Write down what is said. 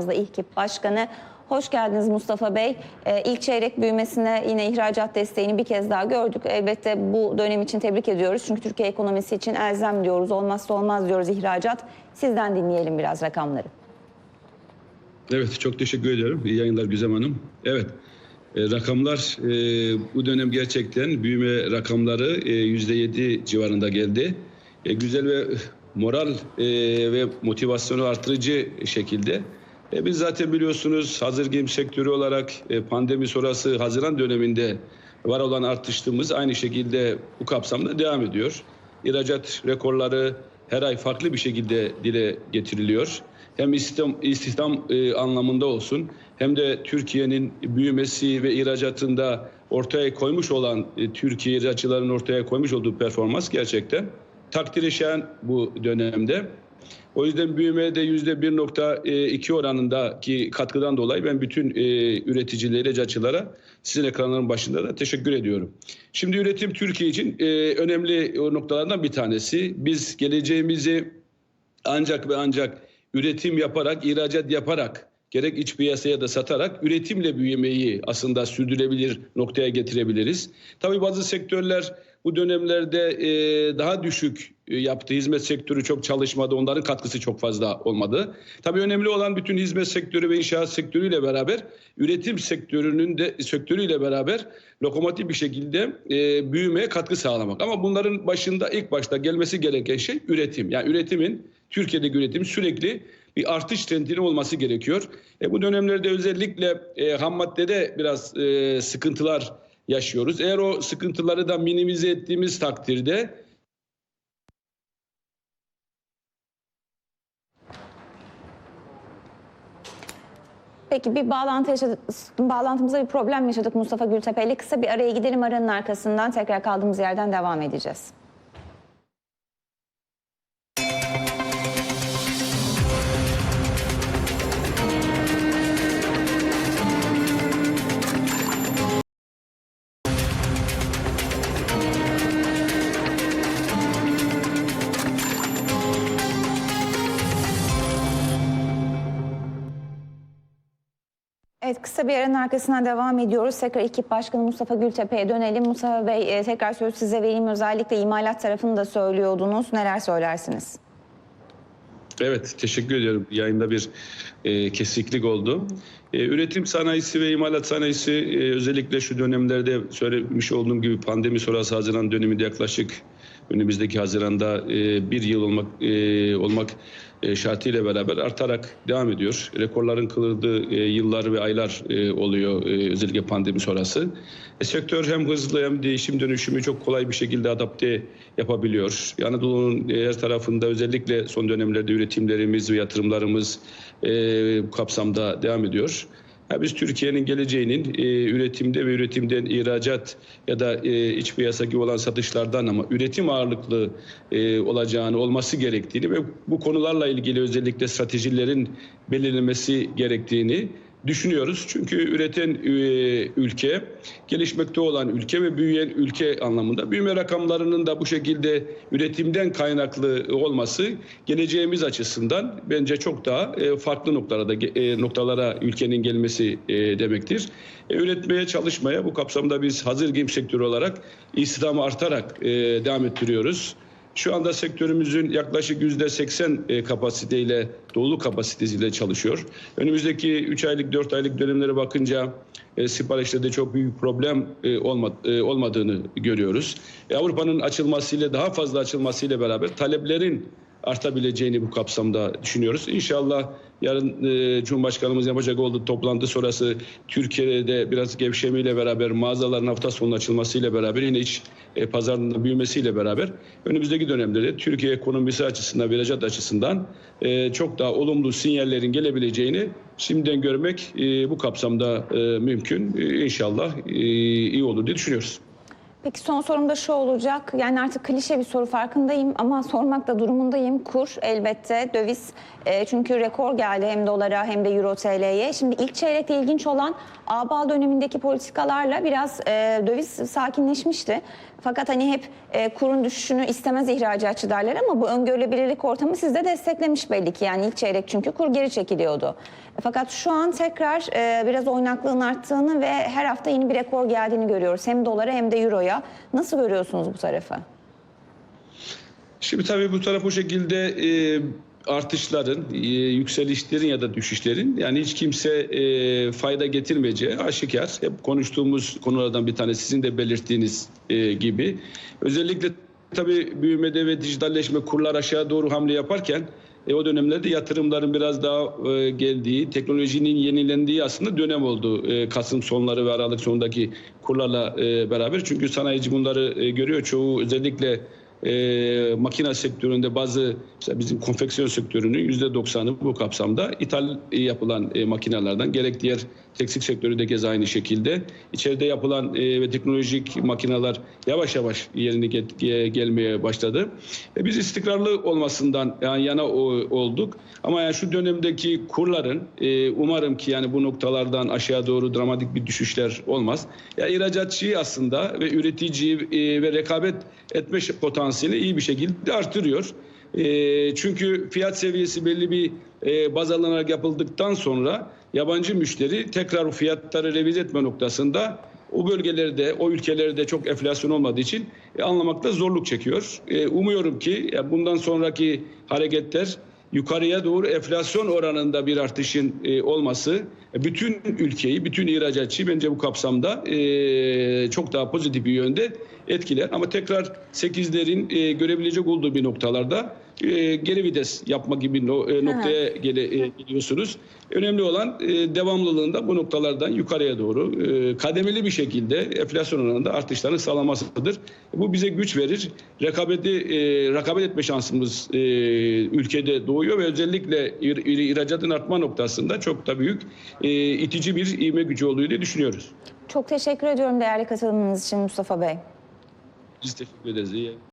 yanımızda İlkip Başkanı. Hoş geldiniz Mustafa Bey. Ee, ilk çeyrek büyümesine yine ihracat desteğini bir kez daha gördük. Elbette bu dönem için tebrik ediyoruz. Çünkü Türkiye ekonomisi için elzem diyoruz, olmazsa olmaz diyoruz ihracat. Sizden dinleyelim biraz rakamları. Evet çok teşekkür ediyorum. İyi yayınlar Güzem Hanım. Evet e, rakamlar e, bu dönem gerçekten büyüme rakamları e, %7 civarında geldi. E, güzel ve moral e, ve motivasyonu artırıcı şekilde. E, biz zaten biliyorsunuz hazır giyim sektörü olarak e, pandemi sonrası Haziran döneminde var olan artışımız aynı şekilde bu kapsamda devam ediyor. İhracat rekorları her ay farklı bir şekilde dile getiriliyor hem istihdam, istihdam e, anlamında olsun hem de Türkiye'nin büyümesi ve ihracatında ortaya koymuş olan e, Türkiye ihracatçıların ortaya koymuş olduğu performans gerçekten takdiri şayan bu dönemde. O yüzden büyümeye de %1.2 oranındaki katkıdan dolayı ben bütün e, üreticilere, ihracatçılara sizin ekranların başında da teşekkür ediyorum. Şimdi üretim Türkiye için e, önemli noktalardan bir tanesi. Biz geleceğimizi ancak ve ancak üretim yaparak, ihracat yaparak gerek iç piyasaya da satarak üretimle büyümeyi aslında sürdürebilir noktaya getirebiliriz. Tabii bazı sektörler bu dönemlerde e, daha düşük e, yaptı. Hizmet sektörü çok çalışmadı. Onların katkısı çok fazla olmadı. Tabii önemli olan bütün hizmet sektörü ve inşaat sektörüyle beraber üretim sektörünün de sektörüyle beraber lokomotif bir şekilde e, büyümeye katkı sağlamak. Ama bunların başında ilk başta gelmesi gereken şey üretim. Yani üretimin Türkiye'deki üretim sürekli bir artış trendinin olması gerekiyor. E, bu dönemlerde özellikle e, ham maddede biraz e, sıkıntılar yaşıyoruz. Eğer o sıkıntıları da minimize ettiğimiz takdirde Peki bir bağlantı yaşadık, bağlantımızda bir problem yaşadık Mustafa Gültepe ile. Kısa bir araya gidelim aranın arkasından tekrar kaldığımız yerden devam edeceğiz. Evet kısa bir aranın arkasından devam ediyoruz. Tekrar ekip başkanı Mustafa Gültepe'ye dönelim. Mustafa Bey e, tekrar söz size vereyim. Özellikle imalat tarafını da söylüyordunuz. Neler söylersiniz? Evet, teşekkür ediyorum. Yayında bir e, kesiklik oldu. E, üretim sanayisi ve imalat sanayisi e, özellikle şu dönemlerde söylemiş olduğum gibi pandemi sonrası Haziran döneminde yaklaşık önümüzdeki Haziran'da e, bir yıl olmak e, olmak e, şartıyla beraber artarak devam ediyor. Rekorların kırıldığı e, yıllar ve aylar e, oluyor e, özellikle pandemi sonrası. E, sektör hem hızlı hem değişim dönüşümü çok kolay bir şekilde adapte yapabiliyor. Anadolu'nun e, her tarafında özellikle son dönemlerde üretimlerimiz ve yatırımlarımız e, kapsamda devam ediyor. Ya biz Türkiye'nin geleceğinin e, üretimde ve üretimden ihracat ya da e, iç piyasa gibi olan satışlardan ama üretim ağırlıklı e, olacağını olması gerektiğini ve bu konularla ilgili özellikle stratejilerin belirlenmesi gerektiğini düşünüyoruz. Çünkü üreten e, ülke, gelişmekte olan ülke ve büyüyen ülke anlamında büyüme rakamlarının da bu şekilde üretimden kaynaklı olması geleceğimiz açısından bence çok daha e, farklı noktalara e, noktalara ülkenin gelmesi demektir. Üretmeye çalışmaya bu kapsamda biz hazır giyim sektörü olarak istihdamı artarak devam ettiriyoruz. Şu anda sektörümüzün yaklaşık yüzde 80 e, kapasiteyle, dolu kapasitesiyle çalışıyor. Önümüzdeki 3 aylık, 4 aylık dönemlere bakınca e, siparişlerde çok büyük problem e, olmadığını görüyoruz. Avrupa'nın açılmasıyla, daha fazla açılmasıyla beraber taleplerin artabileceğini bu kapsamda düşünüyoruz. İnşallah yarın e, Cumhurbaşkanımız yapacak olduğu toplantı sonrası Türkiye'de biraz gevşemeyle beraber mağazaların hafta sonu açılmasıyla beraber yine iç e, pazarında büyümesiyle beraber önümüzdeki dönemde de Türkiye ekonomisi açısından, ihracat açısından e, çok daha olumlu sinyallerin gelebileceğini şimdiden görmek e, bu kapsamda e, mümkün. E, inşallah e, iyi olur diye düşünüyoruz. Peki son sorum da şu olacak. Yani artık klişe bir soru farkındayım ama sormak da durumundayım. Kur elbette döviz e, çünkü rekor geldi hem dolara hem de euro TL'ye. Şimdi ilk çeyrekte ilginç olan ABAL dönemindeki politikalarla biraz e, döviz sakinleşmişti. Fakat hani hep e, kurun düşüşünü istemez ihracatçı derler ama bu öngörülebilirlik ortamı sizde desteklemiş belli ki. Yani ilk çeyrek çünkü kur geri çekiliyordu. Fakat şu an tekrar e, biraz oynaklığın arttığını ve her hafta yeni bir rekor geldiğini görüyoruz. Hem dolara hem de euroya. Nasıl görüyorsunuz bu tarafı? Şimdi tabii bu taraf o şekilde e, artışların, e, yükselişlerin ya da düşüşlerin yani hiç kimse e, fayda getirmeyeceği aşikar. Hep konuştuğumuz konulardan bir tanesi sizin de belirttiğiniz e, gibi. Özellikle tabii büyümede ve dijitalleşme kurlar aşağı doğru hamle yaparken e, o dönemlerde yatırımların biraz daha e, geldiği, teknolojinin yenilendiği aslında dönem oldu. E, Kasım sonları ve Aralık sonundaki kurlarla e, beraber. Çünkü sanayici bunları e, görüyor. Çoğu özellikle e, makine sektöründe bazı mesela bizim konfeksiyon sektörünün yüzde doksanı bu kapsamda ithal e, yapılan e, makinelerden gerek diğer tekstil sektörü de keza aynı şekilde içeride yapılan e, ve teknolojik makineler yavaş yavaş yerine get- ge- gelmeye başladı. E, biz istikrarlı olmasından yani yana o- olduk. Ama yani şu dönemdeki kurların e, umarım ki yani bu noktalardan aşağı doğru dramatik bir düşüşler olmaz. Ya ihracatçıyı aslında ve üreticiyi e, ve rekabet etme potansiyeli iyi bir şekilde artırıyor. E, çünkü fiyat seviyesi belli bir e, baz alınarak yapıldıktan sonra yabancı müşteri tekrar fiyatları revize etme noktasında o bölgelerde, o ülkelerde çok enflasyon olmadığı için e, anlamakta zorluk çekiyor. E, umuyorum ki ya bundan sonraki hareketler yukarıya doğru enflasyon oranında bir artışın e, olması e, bütün ülkeyi, bütün ihracatçıyı bence bu kapsamda e, çok daha pozitif bir yönde etkiler. Ama tekrar 8'lerin e, görebilecek olduğu bir noktalarda e, geri vites yapma gibi no, e, noktaya gele, e, geliyorsunuz. Önemli olan e, devamlılığında bu noktalardan yukarıya doğru e, kademeli bir şekilde enflasyon oranında artışlarını sağlamasıdır. Bu bize güç verir. Rekabeti e, rekabet etme şansımız e, ülkede doğuyor ve özellikle ir, ir- ihracatın artma noktasında çok da büyük e, itici bir ivme gücü oluyor diye düşünüyoruz. Çok teşekkür ediyorum değerli katılımınız için Mustafa Bey. Biz teşekkür ederiz. İyi.